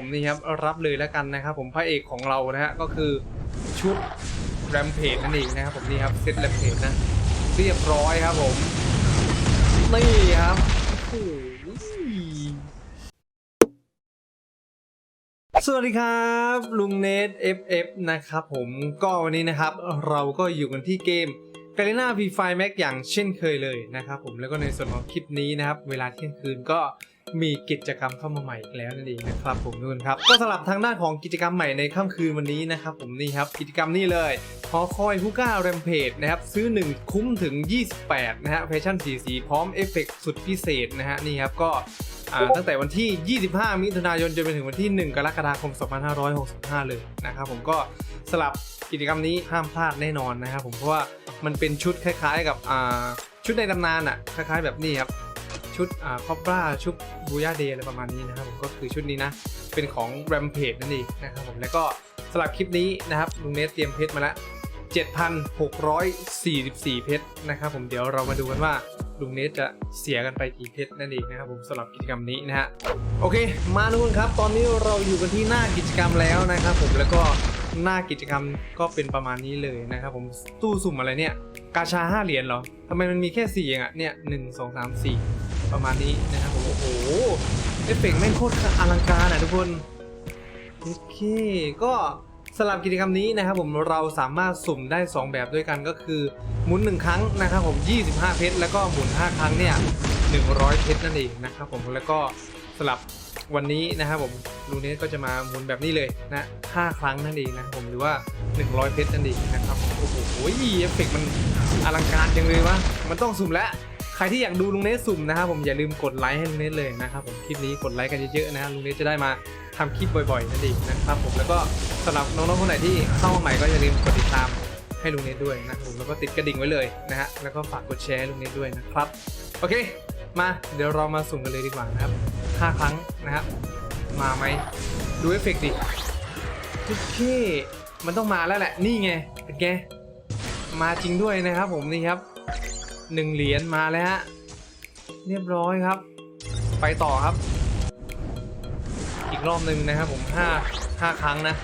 ผมนี่ครับรับเลยแล้วกันนะครับผมพระเอกของเรานะฮะก็คือชุดแรมเพจนั่นเองนะครับผมนี่ครับเซตแรมเพจนะเรียบร้อยครับผมนี่ครับโอ้สวัสดีครับลุงเนท FF นะครับผมก็วันนี้นะครับเราก็อยู่กันที่เกมกาลิน่า V5 Max อย่างเช่นเคยเลยนะครับผมแล้วก็ในส่วนของคลิปนี้นะครับเวลาเที่ยงคืนก็ มีกิจกรรมเข้ามาใหม่อีกแล้วนั่นเองนะครับผมนู่นครับก็สำหรับทางด้านของกิจกรรมใหม่ในค่ำคืนวันนี้นะครับผมนี่ครับกิจกรรมนี้เลยหอคอยฮูก้าแรมเพจนะครับซื้อ 1 คุ้มถึง 28 นะฮะแฟชั่นสีสีพร้อมเอฟเฟกต์สุดพิเศษนะฮะนี่ครับก็อ่าตั้งแต่วันที่ 25 มิถุนายนจนไปถึงวันที่ 1 กรกฎาคม 2565 เลยนะครับผมก็สลับกิจกรรมนี้ห้ามพลาดแน่นอนนะครับผมเพราะว่ามันเป็นชุดคล้ายๆกับอ่าชุดในตำนานอะคล้ายๆแบบนี้ครับ ชุดอ่าคอบราชุดบูย่าเดย์อะไรประมาณนี้นะครับผมก็คือชุดนี้นะ เป็นของ Rampage นั่นเองนะครับผมแล้วก็สำหรับคลิปนี้นะครับลุงเนสเตรียมเพชรมาแล้ว7,644 เพชรนะครับผมเดี๋ยวเรามาดูกันว่าลุงเนสจะเสียกันไปกี่เพชรนั่นเองนะครับผมสำหรับกิจกรรมนี้นะฮะโอเค มาทุกคนครับ ตอนนี้เราอยู่กันที่หน้ากิจกรรมแล้วนะครับผมแล้วก็หน้ากิจกรรมก็เป็นประมาณนี้เลยนะครับผมตู้สุ่มอะไรเนี่ย กาชา 5 เหรียญเหรอทำไมมันมีแค่4เองอะเนี่ยหนึ่งสองสามสี่ ประมาณนี้นะครับผมโอ้โหเอฟเฟกต์แม่งโคตรอลังการอะทุกคนโอเคก็สำหรับกิจกรรมนี้นะครับผมเราสามารถสุ่มได้ 2 แบบด้วยกันก็คือ หมุน 1 ครั้งนะครับผม 25 เพชรแล้วก็หมุน 5 ครั้งเนี่ย100 เพชรนั่นเองนะครับผมแล้วก็สำหรับวันนี้นะครับผมลูเนสก็จะมาหมุนแบบนี้เลยนะ5ครั้งนั่นเองนะผมหรือว่า 100 เพชรนั่นเองนะครับโอ้โหเอฟเฟกต์มันอลังการจังเลยวะมันต้องสุ่มแล้ว ใครที่อยากดูลุงเนสสุ่มนะครับผมอย่าลืมกดไลค์ให้ลุงเนสเลยนะครับผมคลิปนี้กดไลค์กันเยอะๆนะลุงเนสจะได้มาทำคลิปบ่อยๆนั่นเองนะครับผมแล้วก็สำหรับน้องๆคนไหนที่เข้ามาใหม่ก็อย่าลืมกดติดตามให้ลุงเนสด้วยนะครับผมแล้วก็ติดกระดิ่งไว้เลยนะฮะแล้วก็ฝากกดแชร์ให้ลุงเนสด้วยนะครับโอเค มาเดี๋ยวเรามาสุ่มกันเลยดีกว่านะครับ5ครั้งนะครับมาไหมดูเอฟเฟกต์ดิโอเคมันต้องมาแล้วแหละนี่ไงเป็นไงมาจริงด้วยนะครับผมนี่ครับ หนึ่งเหรียญมาแล้วฮะเรียบร้อยครับ ไปต่อครับ อีกรอบหนึ่งนะครับผมห้าห้าครั้งนะ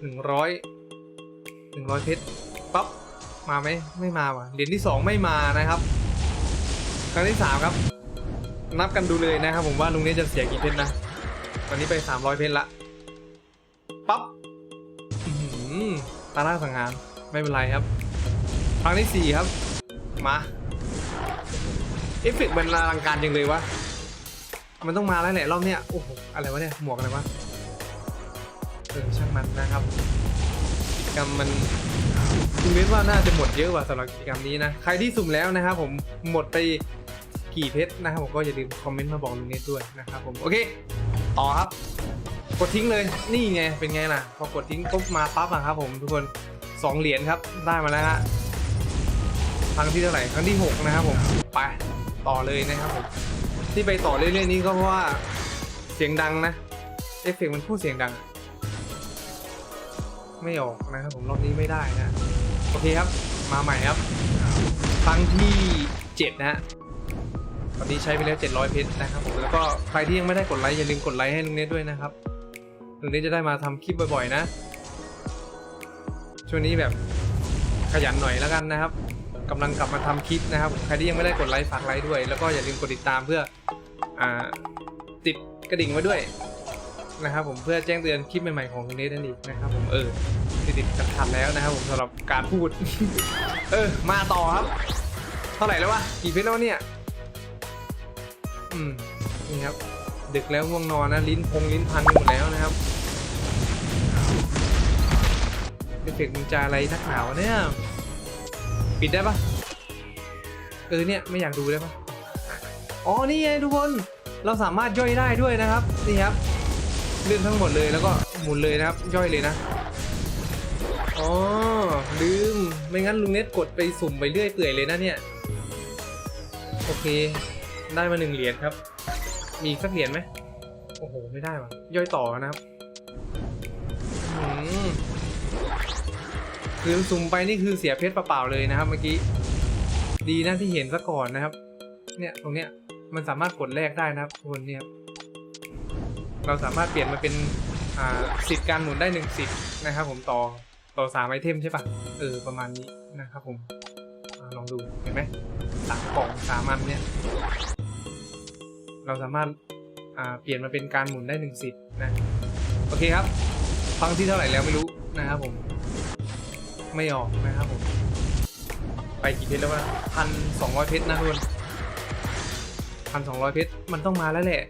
หนึ่งร้อยหนึ่งร้อยเพชรปั๊บมาไหมไม่มาว่ะเหรียญที่สองไม่มานะครับ ครั้งที่สามครับ นับกันดูเลยนะครับผมว่าลุงนี้จะเสียกี่เพชรนะตอนนี้ไปสามร้อยเพชรละปั๊บอื้อหือตาล่าสังหารไม่เป็นไรครับ ครั้งที่สี่ครับ มาเอฟเฟกต์มันอลังการจังเลยวะ มันต้องมาแล้วแหละรอบเนี้ย โอ้โห อะไรวะเนี่ย หมวกอะไรวะ เออ ช่างมันนะครับกิจกรรมมันคุณเว้นว่าน่าจะหมดเยอะกว่าสำหรับกิจกรรมนี้นะ ใครที่สุ่มแล้วนะครับผม หมดไปกี่เพชรนะครับผมก็อย่าลืมคอมเมนต์มาบอกลุงเนทด้วยนะครับผม โอเค ต่อครับ กดทิ้งเลย นี่ไง เป็นไงล่ะ พอกดทิ้งปุ๊บมาปั๊บอะครับผมทุกคนสองเหรียญครับ ได้มาแล้วฮะ ครั้งที่เท่าไหร่ครั้งที่ 6 นะครับผมไปต่อเลยนะครับผมที่ไปต่อเรื่อยๆนี้ก็เพราะว่าเสียงดังนะเอฟเฟกต์มันพูดเสียงดัง ไม่ออกนะครับผมรอบนี้ไม่ได้นะโอเคครับ มาใหม่ครับครั้งที่ 7 นะฮะตอนนี้ใช้ไปแล้ว 700 เพชรนะครับผมแล้วก็ใครที่ยังไม่ได้กดไลค์อย่าลืมกดไลค์ให้ลุงเนทด้วยนะครับลุงเนทจะได้มาทำคลิปบ่อยๆนะ ช่วงนี้แบบขยันหน่อยแล้วกันนะครับ กำลังกลับมาทำคลิปนะครับใครที่ยังไม่ได้กดไลค์ฝากไลค์ด้วย แล้วก็อย่าลืมกดติดตามเพื่ออ่าติดกระดิ่งไว้ด้วยนะครับผมเพื่อแจ้งเตือนคลิปใหม่ๆของคุณเนทนั่นเองนะครับผมเออติดติดๆขัดแล้วนะครับผมสำหรับการพูด เออ มาต่อครับ เท่าไหร่แล้ววะกี่เพชรแล้วเนี่ย อืมนี่ครับ ดึกแล้วง่วงนอนนะ ลิ้นพงลิ้นพันหมดแล้วนะครับเอฟเฟกต์มึงจะอะไรนักหนาวเนี่ย ปิดได้ปะเออเนี่ยไม่อยากดูได้ปะอ๋อนี่ไงทุกคนเราสามารถย่อยได้ด้วยนะครับนี่ครับเลื่อนทั้งหมดเลยแล้วก็หมุนเลยนะครับย่อยเลยนะอ๋อลืมไม่งั้นลุงเน็ตกดไปสุ่มไปเรื่อยเปื่อยเลยนะเนี่ยโอเค ได้มาหนึ่งเหรียญครับ มีสักเหรียญไหมโอ้โหไม่ได้ว่ะย่อยต่อนะครับ คือสุ่มไปนี่คือเสียเพชรเปล่าๆเลยนะครับเมื่อกี้ ดีนะที่เห็นซะก่อนนะครับ เนี่ยตรงเนี้ยมันสามารถกดแลกได้นะครับคนเนี่ยเราสามารถเปลี่ยนมาเป็นอ่าสิทธิ์การหมุนได้หนึ่งสิทธิ์นะครับ ผมต่อต่อสามไอเทมใช่ปะเออประมาณนี้นะครับผมอลองดูเห็นไหมสามกล่องสามอันเนี่ยเราสามารถอ่าเปลี่ยนมาเป็นการหมุนได้หนึ่งสิทธิ์นะโอเคครับฟังที่เท่าไหร่แล้วไม่รู้นะครับผม ไม่ออกนะครับผม ไปกี่เพชรแล้ววะพันสองร้อยเพชรนะทุกคนพันสองร้อยเพชรมันต้องมาแล้วแหละ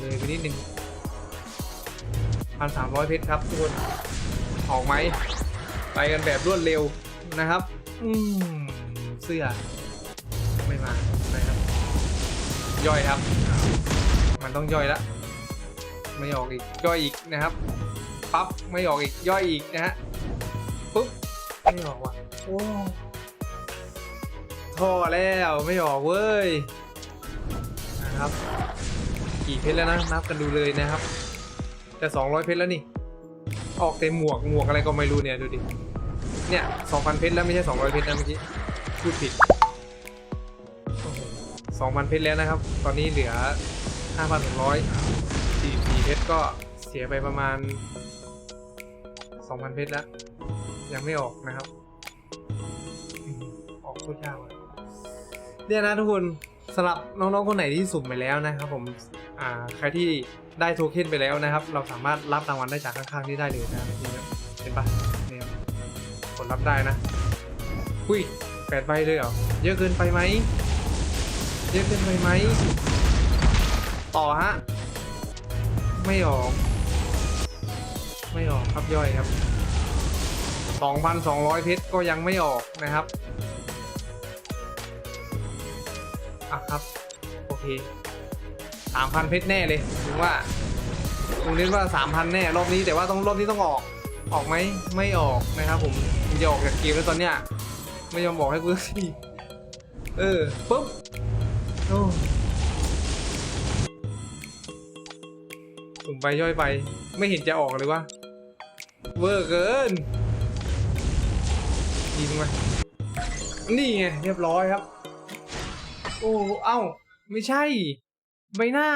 เลยไปนิดนึงพันสามร้อยเพชรครับทุกคนออกไหมไปกันแบบรวดเร็วนะครับ อืมเสื้อ ไม่มานะครับ ย่อยครับ มันต้องย่อยละไม่ออกอีกย่อยอีกนะครับปั๊บไม่ออกอีกย่อยอีกนะฮะ ไม่ออกว่ะโอ้ท่อแล้วไม่ออกเว้ยนะครับกี่เพชรแล้วนะนับกันดูเลยนะครับจะ200 เพชรแล้วนี่ ออกเต็มหมวกหมวกอะไรก็ไม่รู้เนี่ยดูดิเนี่ย2,000 เพชรแล้วไม่ใช่200 เพชรนะเมื่อกี้พูดผิดโอ้โห2,000 เพชรแล้วนะครับ ตอนนี้เหลือ5,100 44 เพชรก็เสียไปประมาณ 2,000 เพชรแล้ว ยังไม่ออกนะครับ ออกโคตรยากเลยเนี่ยนะทุกคนสำหรับน้องๆคนไหนที่สุ่มไปแล้วนะครับ ผมอ่าใครที่ได้โทเค็นไปแล้วนะครับ เราสามารถรับรางวัลได้จากข้างๆที่ได้เลยนะนี่ครับเห็นปะเนี่ยกดรับได้นะอุ้ยแปดใบเลยเหรอเยอะเกินไปไหมเยอะเกินไปไหมต่อฮะไม่ออก ไม่ออกครับย่อยครับ 2,200 เพชรก็ยังไม่ออกนะครับ อะครับ โอเค 3,000 เพชรแน่เลยถึงว่าตรงนี้ว่า 3,000 แน่รอบนี้แต่ว่าต้องรอบนี้ต้องออกออกไหมไม่ออกนะครับ ผมจะออกจากเกมแล้วตอนเนี้ยไม่ยอมบอกให้กูสักทีเออปุ๊บโอ้สุ่มไปย่อยไป ไม่เห็นจะออกเลยวะเวอร์เกิน ดีมั้ยนี่ไงเรียบร้อยครับ โอ้เอ้า ไม่ใช่ ใบหน้า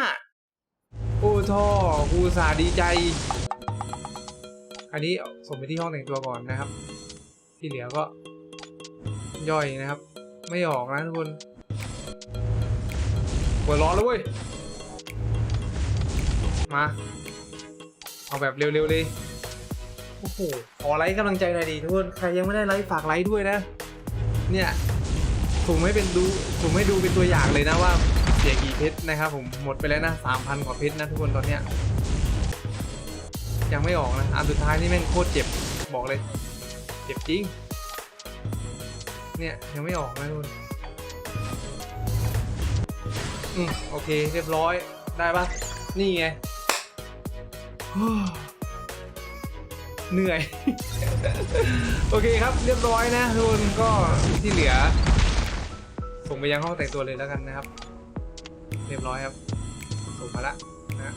โอ้ท่อกูสาดีใจ อันนี้ส่งไปที่ห้องแต่งตัวก่อนนะครับ ที่เหลือก็ ย่อยนะครับ ไม่ออกนะทุกคนปวดร้อนแล้วเว้ย มา เอาแบบเร็วๆเลย อ้โหขอไลค์กำลังใจหน่อยดิทุกคนใครยังไม่ได้ไลค์ฝากไลค์ด้วยนะ เนี่ยผมไม่เป็นดูผมไม่ดูเป็นตัวอย่างเลยนะว่าเสียกี่เพชรนะครับผมหมดไปแล้วนะสามพันกว่าเพชรนะทุกคนตอนเนี้ยยังไม่ออกนะอันสุดท้ายนี่แม่งโคตรเจ็บบอกเลย เจ็บจริง เนี่ยยังไม่ออกนะทุกคนอืมโอเคเรียบร้อยได้ปะนี่ไง เหนื่อย โอเคครับเรียบร้อยนะทุกคนก็ที่เหลือ ส่งไปยังห้องแต่งตัวเลยแล้วกันนะครับ เรียบร้อยครับส่งมาละนะ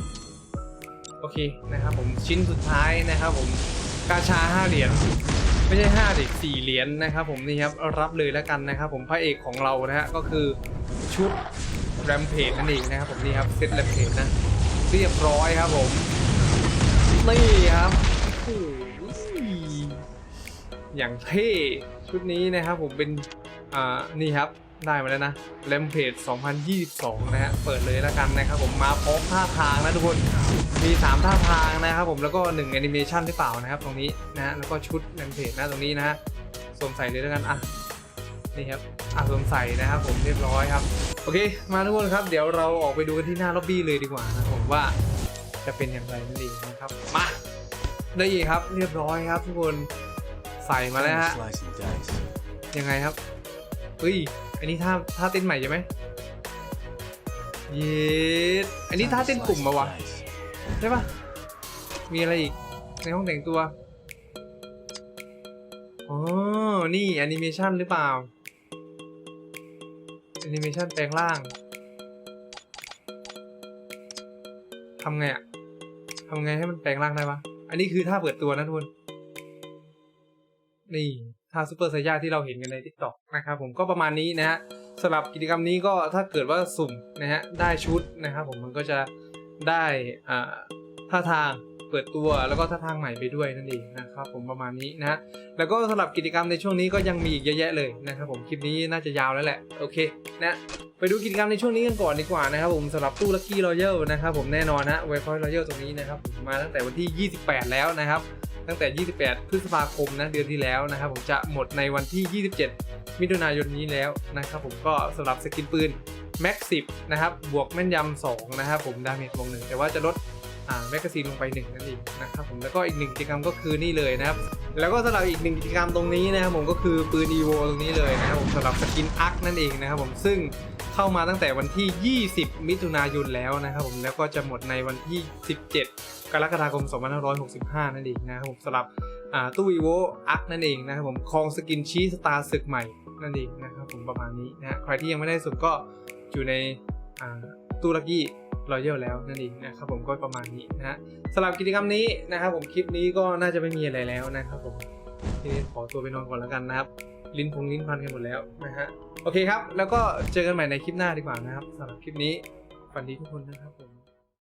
โอเคนะครับผมชิ้นสุดท้ายนะครับ ผมกาชาห้าเหรียญไม่ใช่ห้าเด็กสี่เหรียญนะครับ ผมนี่ครับรับเลยแล้วกันนะครับ ผมพระเอกของเรานะฮะก็คือชุดแรมเพจนั่นเองนะครับผมนี่ครับเซตแรมเพจนะเรียบร้อยครับผมนี่ อย่างเท่ชุดนี้นะครับผมเป็น อ่า นี่ครับ ได้มาแล้วนะเลมเพจ2022 นะฮะ เปิดเลยแล้วกันนะครับผมมาพร้อมท่าทางนะทุกคน มี 3 ท่าทางนะครับผมแล้วก็1แอนิเมชันหรือเปล่านะครับตรงนี้นะฮะแล้วก็ชุดเลมเพจนะตรงนี้นะฮะสวมใส่เลยแล้วกันอะนี่ครับอะสวมใส่นะครับผมเรียบร้อยครับ โอเค มาทุกคนครับ เดี๋ยวเราออกไปดูกันที่หน้าล็อบบี้เลยดีกว่านะครับผมว่าจะเป็นอย่างไรนั่นเองนะครับ มาได้อีกครับ เรียบร้อยครับทุกคน ใส่มาแล้วฮะ Slice and dice. ยังไงครับเฮ้ย อันนี้ท่าท่าเต้นใหม่ใช่ไหมเย็ดอันนี้ท่าเต้นกลุ่มมาวะ Dice. ใช่ปะมีอะไรอีก ในห้องแต่งตัวอ๋อนี่แอนิเมชันหรือเปล่าแอนิเมชันแปลงร่างทำไงอะทำไงให้มันแปลงร่างได้วะ อันนี้คือท่าเปิดตัวนะทุกคน นี่ท่าซูเปอร์ไซย่าที่เราเห็นกันใน t ิ k t o k นะครับผมก็ประมาณนี้นะฮะสำหรับกิจกรรมนี้ก็ถ้าเกิดว่าสุ่มนะฮะได้ชุดนะครับผมมันก็จะได้อ่าท่าทางเปิดตัวแล้วก็ท่าทางใหม่ไปด้วยนั่นเองนะครับผมประมาณนี้นะฮะแล้วก็สำหรับกิจกรรมในช่วงนี้ก็ยังมีอีกเยอะแยะเลยนะครับผมคลิปนี้น่าจะยาวแล้วแหละโอเคนะไปดูกิจกรรมในช่วงนี้กันก่อนดีกว่านะครับผมสำหรับตู้ลัคกี้รอยัลนะครับผมแน่นอนนะไวคอยรอยัลตรงนี้นะครับผมมาตั้งแต่วันที่ 28 แล้วนะครับ ตั้งแต่ 28 พฤษภาคมนะเดือนที่แล้วนะครับ ผมจะหมดในวันที่ 27 มิถุนายนนี้แล้วนะครับ ผมก็สำหรับสกินปืน Max 10นะครับ บวกแม่นยำ2นะครับ ผมดาเมจบวกหนึ่งแต่ว่าจะลดแมกกาซีนลงไป1นั่นเองนะครับผมแล้วก็อีกหนึ่งกิจกรรมก็คือนี่เลยนะครับ แล้วก็สำหรับอีกหนึ่งกิจกรรมตรงนี้นะครับผมก็คือปืน EVO ตรงนี้เลยนะครับผมสำหรับสกินอาร์คนั่นเองนะครับผมซึ่งเข้ามาตั้งแต่วันที่ 20 มิถุนายนแล้วนะครับผมแล้วก็จะหมดในวันที่ 17 กรกฎาคม 2565 นั่นเองนะครับผมสำหรับตู้ EVO อาร์คนั่นเองนะครับผมคองสกินชีสตาร์ศึกใหม่นั่นเองนะครับผมประมาณนี้นะใครที่ยังไม่ได้สุ่มก็อยู่ในตู้ลักกี้รอยัลแล้วนั่นเองนะครับผมก็ประมาณนี้นะฮะสำหรับกิจกรรมนี้นะครับผมคลิปนี้ก็น่าจะไม่มีอะไรแล้วนะครับผมทีนี้ขอตัวไปนอนก่อนแล้วกันนะครับ ลิ้นพงลิ้นพันกันหมดแล้วนะฮะโอเคครับ แล้วก็เจอกันใหม่ในคลิปหน้าดีกว่านะครับสำหรับคลิปนี้ฝันดีทุกคนนะครับผม